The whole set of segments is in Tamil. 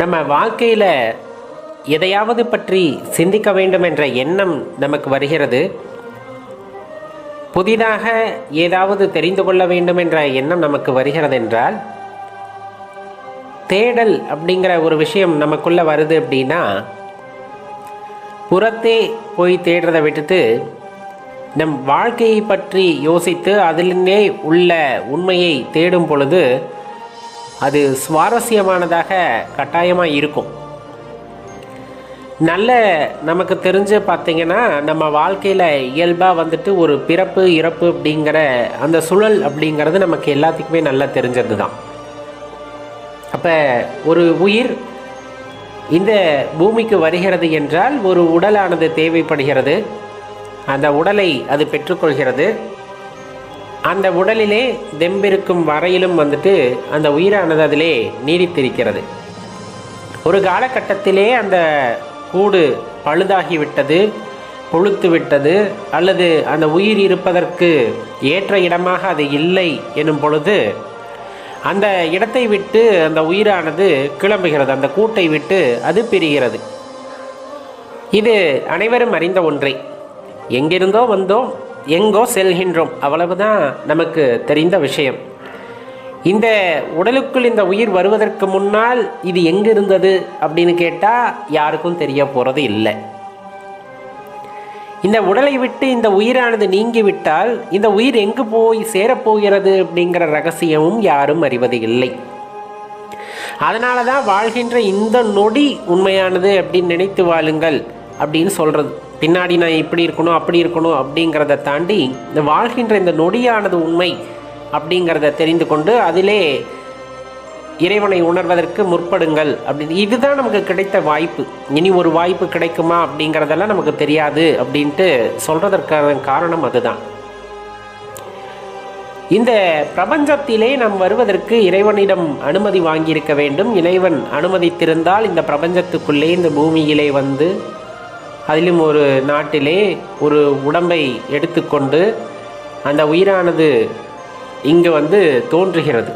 நம்ம வாழ்க்கையில் எதையாவது பற்றி சிந்திக்க வேண்டும் என்ற எண்ணம் நமக்கு வருகிறது. புதிதாக ஏதாவது தெரிந்து கொள்ள வேண்டும் என்ற எண்ணம் நமக்கு வருகிறது என்றால் தேடல் அப்படிங்கிற ஒரு விஷயம் நமக்குள்ளே வருது அப்படின்னா புறத்தே போய் தேடுறதை விட்டுட்டு நம் வாழ்க்கையை பற்றி யோசித்து அதிலே உள்ள உண்மையை தேடும் பொழுது அது சுவாரஸ்யமானதாக கட்டாயமாக இருக்கும். நல்ல நமக்கு தெரிஞ்சு பார்த்திங்கன்னா நம்ம வாழ்க்கையில் இயல்பாக வந்துட்டு ஒரு பிறப்பு இறப்பு அப்படிங்கிற அந்த சுழல் அப்படிங்கிறது நமக்கு எல்லாத்துக்குமே நல்லா தெரிஞ்சது தான் அப்போ ஒரு உயிர் இந்த பூமிக்கு வருகிறது என்றால் ஒரு உடலானது தேவைப்படுகிறது. அந்த உடலை அது பெற்றுக்கொள்கிறது. அந்த உடலிலே தெம்பிருக்கும் வரையிலும் வந்துட்டு அந்த உயிரானது அதிலே நீடித்திருக்கிறது. ஒரு காலகட்டத்திலே அந்த கூடு பழுதாகிவிட்டது கொழுத்து விட்டது அல்லது அந்த உயிர் இருப்பதற்கு ஏற்ற இடமாக அது இல்லை எனும் பொழுது அந்த இடத்தை விட்டு அந்த உயிரானது கிளம்புகிறது அந்த கூட்டை விட்டு அது பிரிகிறது. இது அனைவரும் அறிந்த ஒன்றை. எங்கிருந்தோ வந்தோம் எங்கோ செல்கின்றோம். அவ்வளவுதான் நமக்கு தெரிந்த விஷயம். இந்த உடலுக்குள் இந்த உயிர் வருவதற்கு முன்னால் இது எங்க இருந்தது அப்படின்னு கேட்டால் யாருக்கும் தெரிய போகிறது இல்லை. இந்த உடலை விட்டு இந்த உயிரானது நீங்கிவிட்டால் இந்த உயிர் எங்கு போய் சேரப்போகிறது அப்படிங்கிற ரகசியமும் யாரும் அறிவது இல்லை. அதனால தான் வாழ்கின்ற இந்த நொடி உண்மையானது அப்படின்னு நினைத்து வாழுங்கள் அப்படின்னு சொல்கிறது பின்னாடி நான் இப்படி இருக்கணும் அப்படி இருக்கணும் அப்படிங்கிறத தாண்டி இந்த வாழ்கின்ற இந்த நொடியானது உண்மை அப்படிங்கிறத தெரிந்து கொண்டு அதிலே இறைவனை உணர்வதற்கு முற்படுங்கள் அப்படின்னு. இதுதான் நமக்கு கிடைத்த வாய்ப்பு. இனி ஒரு வாய்ப்பு கிடைக்குமா அப்படிங்கிறதெல்லாம் நமக்கு தெரியாது அப்படின்ட்டு சொல்கிறதற்கான காரணம் அதுதான். இந்த பிரபஞ்சத்திலே நாம் வருவதற்கு இறைவனிடம் அனுமதி வாங்கியிருக்க வேண்டும். இறைவன் அனுமதித்திருந்தால் இந்த பிரபஞ்சத்துக்குள்ளே இந்த பூமியிலே வந்து அதிலும் ஒரு நாட்டிலே ஒரு உடம்பை எடுத்துக்கொண்டு அந்த உயிரானது இங்கு வந்து தோன்றுகிறது.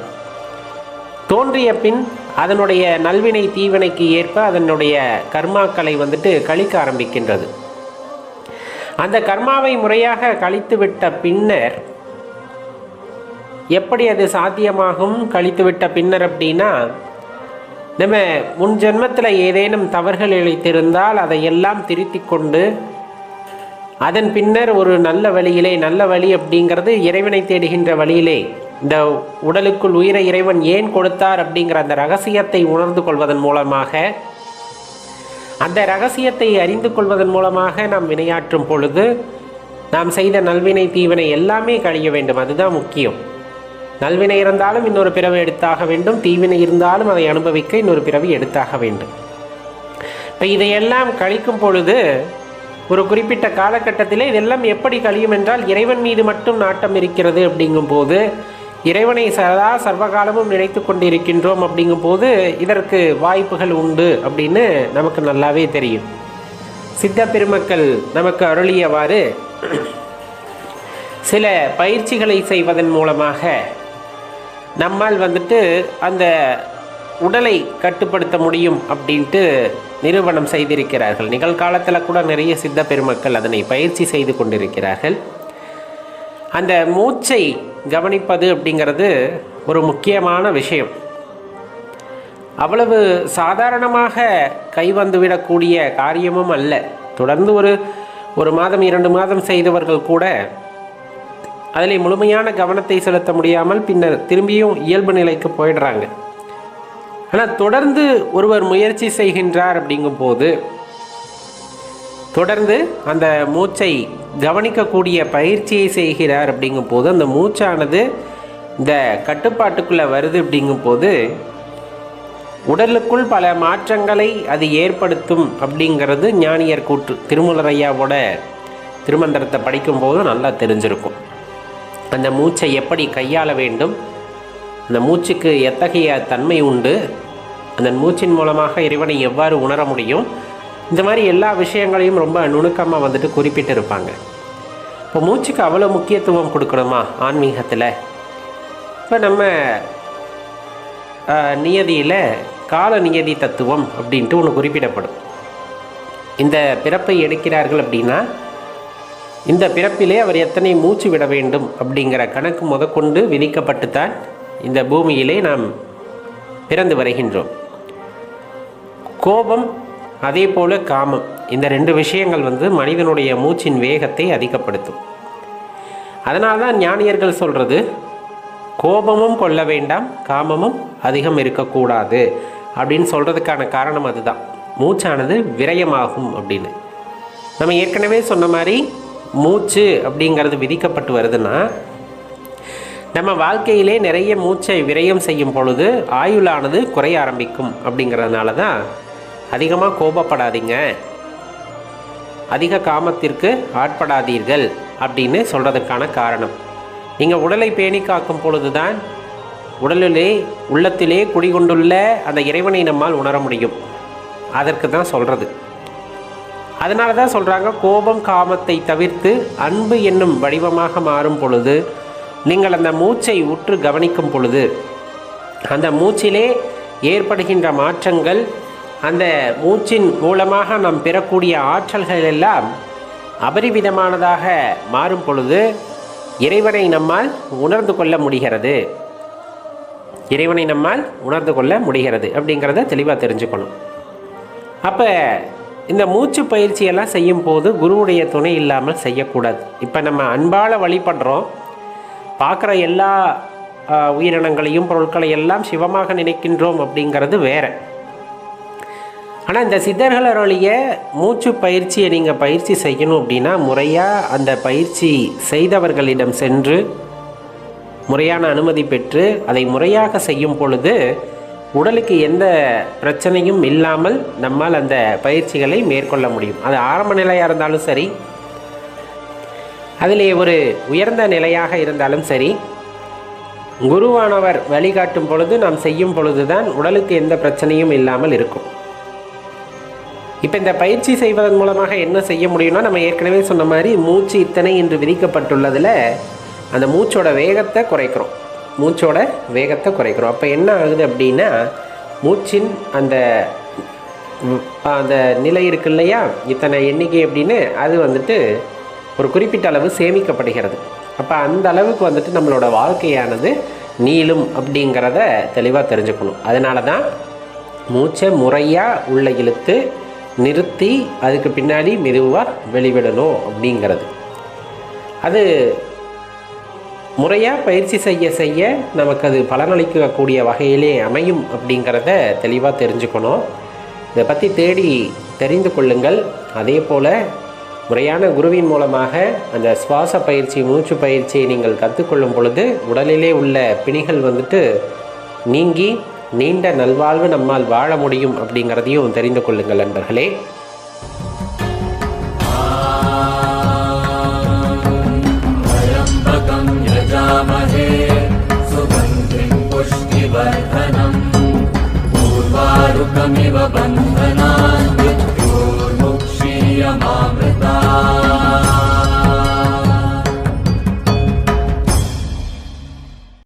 தோன்றிய பின் அதனுடைய நல்வினை தீவினைக்கு ஏற்ப அதனுடைய கர்மாக்களை வந்துட்டு கழிக்க ஆரம்பிக்கின்றது. அந்த கர்மாவை முறையாக கழித்துவிட்ட பின்னர் எப்படி அது சாத்தியமாகும்? கழித்துவிட்ட பின்னர் அப்படின்னா நம்ம முன் ஜென்மத்தில் ஏதேனும் தவறுகள் இழைத்திருந்தால் அதை எல்லாம் திருத்தி கொண்டு அதன் பின்னர் ஒரு நல்ல வழியிலே நல்ல வழி அப்படிங்கிறது இறைவனை தேடுகின்ற வழியிலே இந்த உடலுக்குள் உயிரை இறைவன் ஏன் கொடுத்தார் அப்படிங்கிற அந்த ரகசியத்தை உணர்ந்து கொள்வதன் மூலமாக அந்த ரகசியத்தை அறிந்து கொள்வதன் மூலமாக நாம் வினையாற்றும் பொழுது நாம் செய்த நல்வினை தீவினை எல்லாமே கழிய வேண்டும். அதுதான் முக்கியம். நல்வினை இருந்தாலும் இன்னொரு பிறவி எடுத்தாக வேண்டும். தீவினை இருந்தாலும் அதை அனுபவிக்க இன்னொரு பிறவி எடுத்தாக வேண்டும். இப்போ இதையெல்லாம் கழிக்கும் பொழுது ஒரு குறிப்பிட்ட காலகட்டத்தில் இதெல்லாம் எப்படி கழியும் என்றால் இறைவன் மீது மட்டும் நாட்டம் இருக்கிறது அப்படிங்கும்போது இறைவனை சதா சர்வகாலமும் நினைத்து கொண்டிருக்கின்றோம் அப்படிங்கும்போது இதற்கு வாய்ப்புகள் உண்டு அப்படின்னு நமக்கு நல்லாவே தெரியும். சித்த பெருமக்கள் நமக்கு அருளியவாறு சில பயிற்சிகளை செய்வதன் மூலமாக நம்மால் வந்துட்டு அந்த உடலை கட்டுப்படுத்த முடியும் அப்படின்ட்டு நிரூபணம் செய்திருக்கிறார்கள். நிகழ்காலத்தில் கூட நிறைய சித்த பெருமக்கள் அதனை பயிற்சி செய்து கொண்டிருக்கிறார்கள். அந்த மூச்சை கவனிப்பது அப்படிங்கிறது ஒரு முக்கியமான விஷயம். அவ்வளவு சாதாரணமாக கைவந்துவிடக்கூடிய காரியமும் அல்ல. தொடர்ந்து ஒரு ஒரு மாதம் இரண்டு மாதம் செய்தவர்கள் கூட அதில் முழுமையான கவனத்தை செலுத்த முடியாமல் பின்னர் திரும்பியும் இயல்பு நிலைக்கு போயிடுறாங்க. ஆனால் தொடர்ந்து ஒருவர் முயற்சி செய்கின்றார் அப்படிங்கும்போது தொடர்ந்து அந்த மூச்சை கவனிக்கக்கூடிய பயிற்சியை செய்கிறார் அப்படிங்கும்போது அந்த மூச்சானது இந்த கட்டுப்பாட்டுக்குள்ளே வருது அப்படிங்கும்போது உடலுக்குள் பல மாற்றங்களை அது ஏற்படுத்தும் அப்படிங்கிறது ஞானியர் கூற்று. திருமலரையாவோட திருமந்திரத்தை படிக்கும்போது நல்லா தெரிஞ்சிருக்கும். அந்த மூச்சை எப்படி கையாள வேண்டும்? அந்த மூச்சுக்கு எத்தகைய தன்மை உண்டு? அந்த மூச்சின் மூலமாக இறைவனை எவ்வாறு உணர முடியும்? இந்த மாதிரி எல்லா விஷயங்களையும் ரொம்ப நுணுக்கமாக வந்துட்டு குறிப்பிட்டிருப்பாங்க. இப்போ மூச்சுக்கு அவ்வளோ முக்கியத்துவம் கொடுக்கணுமா ஆன்மீகத்தில்? இப்போ நம்ம நியதியில் கால நியதி தத்துவம் அப்படின்ட்டு ஒன்று குறிப்பிடப்படும். இந்த பிறப்பை எடுக்கிறார்கள் அப்படின்னா இந்த பிறப்பிலே அவர் எத்தனை மூச்சு விட வேண்டும் அப்படிங்கிற கணக்கு முதற்கொண்டு விதிக்கப்பட்டுத்தான் இந்த பூமியிலே நாம் பிறந்து வருகின்றோம். கோபம் அதே போல காமம் இந்த ரெண்டு விஷயங்கள் வந்து மனிதனுடைய மூச்சின் வேகத்தை அதிகப்படுத்தும். அதனால தான் ஞானியர்கள் சொல்கிறது கோபமும் கொள்ள வேண்டாம் காமமும் அதிகம் இருக்கக்கூடாது அப்படின்னு சொல்கிறதுக்கான காரணம் அதுதான். மூச்சானது விரயமாகும் அப்படின்னு. நம்ம ஏற்கனவே சொன்ன மாதிரி மூச்சு அப்படிங்கிறது விதிக்கப்பட்டு வருதுன்னா நம்ம வாழ்க்கையிலே நிறைய மூச்சை விரயம் செய்யும் பொழுது ஆயுளானது குறைய ஆரம்பிக்கும் அப்படிங்கிறதுனால தான் அதிகமாக கோபப்படாதீங்க. அதிக காமத்திற்கு ஆட்படாதீர்கள் அப்படின்னு சொல்கிறதுக்கான காரணம். நீங்கள் உடலை பேணி காக்கும் பொழுது தான் உடலிலே உள்ளத்திலே குடிகொண்டுள்ள அந்த இறைவனை நம்மால் உணர முடியும். அதற்கு தான் சொல்கிறது அதனால தான் சொல்கிறாங்க கோபம் காமத்தை தவிர்த்து அன்பு என்னும் வடிவமாக மாறும் பொழுது நீங்கள் அந்த மூச்சை உற்று கவனிக்கும் பொழுது அந்த மூச்சிலே ஏற்படுகின்ற மாற்றங்கள் அந்த மூச்சின் மூலமாக நாம் பெறக்கூடிய ஆற்றல்கள் எல்லாம் அபரிவிதமானதாக மாறும் பொழுது இறைவனை நம்மால் உணர்ந்து கொள்ள முடிகிறது. இறைவனை நம்மால் உணர்ந்து கொள்ள முடிகிறது அப்படிங்கிறத தெளிவாக தெரிஞ்சுக்கணும். அப்போ இந்த மூச்சு பயிற்சியெல்லாம் செய்யும் போது குருவுடைய துணை இல்லாமல் செய்யக்கூடாது. இப்போ நம்ம அன்பால் வழிபடுறோம் பார்க்குற எல்லா உயிரினங்களையும் பொருட்களை எல்லாம் சிவமாக நினைக்கின்றோம் அப்படிங்கிறது வேற. ஆனால் இந்த சித்தர்கள் மூச்சு பயிற்சியை நீங்கள் பயிற்சி செய்யணும் அப்படின்னா முறையாக அந்த பயிற்சி செய்தவர்களிடம் சென்று முறையான அனுமதி பெற்று அதை முறையாக செய்யும் பொழுது உடலுக்கு எந்த பிரச்சனையும் இல்லாமல் நம்மால் அந்த பயிற்சிகளை மேற்கொள்ள முடியும். அது ஆரம்ப நிலையாக இருந்தாலும் சரி அதிலே ஒரு உயர்ந்த நிலையாக இருந்தாலும் சரி குருவானவர் வழிகாட்டும் பொழுது நாம் செய்யும் பொழுதுதான் உடலுக்கு எந்த பிரச்சனையும் இல்லாமல் இருக்கும். இப்போ இந்த பயிற்சி செய்வதன் மூலமாக என்ன செய்ய முடியும்னா நம்ம ஏற்கனவே சொன்ன மாதிரி மூச்சு இத்தனை என்று விதிக்கப்பட்டுள்ளதில் அந்த மூச்சோட வேகத்தை குறைக்கிறோம். மூச்சோட வேகத்தை குறைக்கிறோம். அப்போ என்ன ஆகுது அப்படின்னா மூச்சின் அந்த அந்த நிலை இருக்கு இல்லையா? இத்தனை எண்ணிக்கை அப்படின்னு அது வந்துட்டு ஒரு குறிப்பிட்ட அளவு சேமிக்கப்படுகிறது. அப்போ அந்த அளவுக்கு வந்துட்டு நம்மளோட வாழ்க்கையானது நீளும் அப்படிங்கிறத தெளிவாக தெரிஞ்சுக்கணும். அதனால தான் மூச்சை முறையாக உள்ள இழுத்து நிறுத்தி அதுக்கு பின்னாடி மெதுவாக வெளிவிடணும் அப்படிங்கிறது. அது முறையாக பயிற்சி செய்ய செய்ய நமக்கு அது பலனளிக்கக்கூடிய வகையிலே அமையும் அப்படிங்கிறத தெளிவாக தெரிஞ்சுக்கணும். இதை பற்றி தேடி தெரிந்து கொள்ளுங்கள். அதே போல் முறையான குருவின் மூலமாக அந்த சுவாச பயிற்சி மூச்சு பயிற்சியை நீங்கள் கற்றுக்கொள்ளும் பொழுது உடலிலே உள்ள பிணிகள் வந்துட்டு நீங்கி நீண்ட நல்வாழ்வு நம்மால் வாழ முடியும் அப்படிங்கிறதையும் தெரிந்து கொள்ளுங்கள் நண்பர்களே. त्वमेव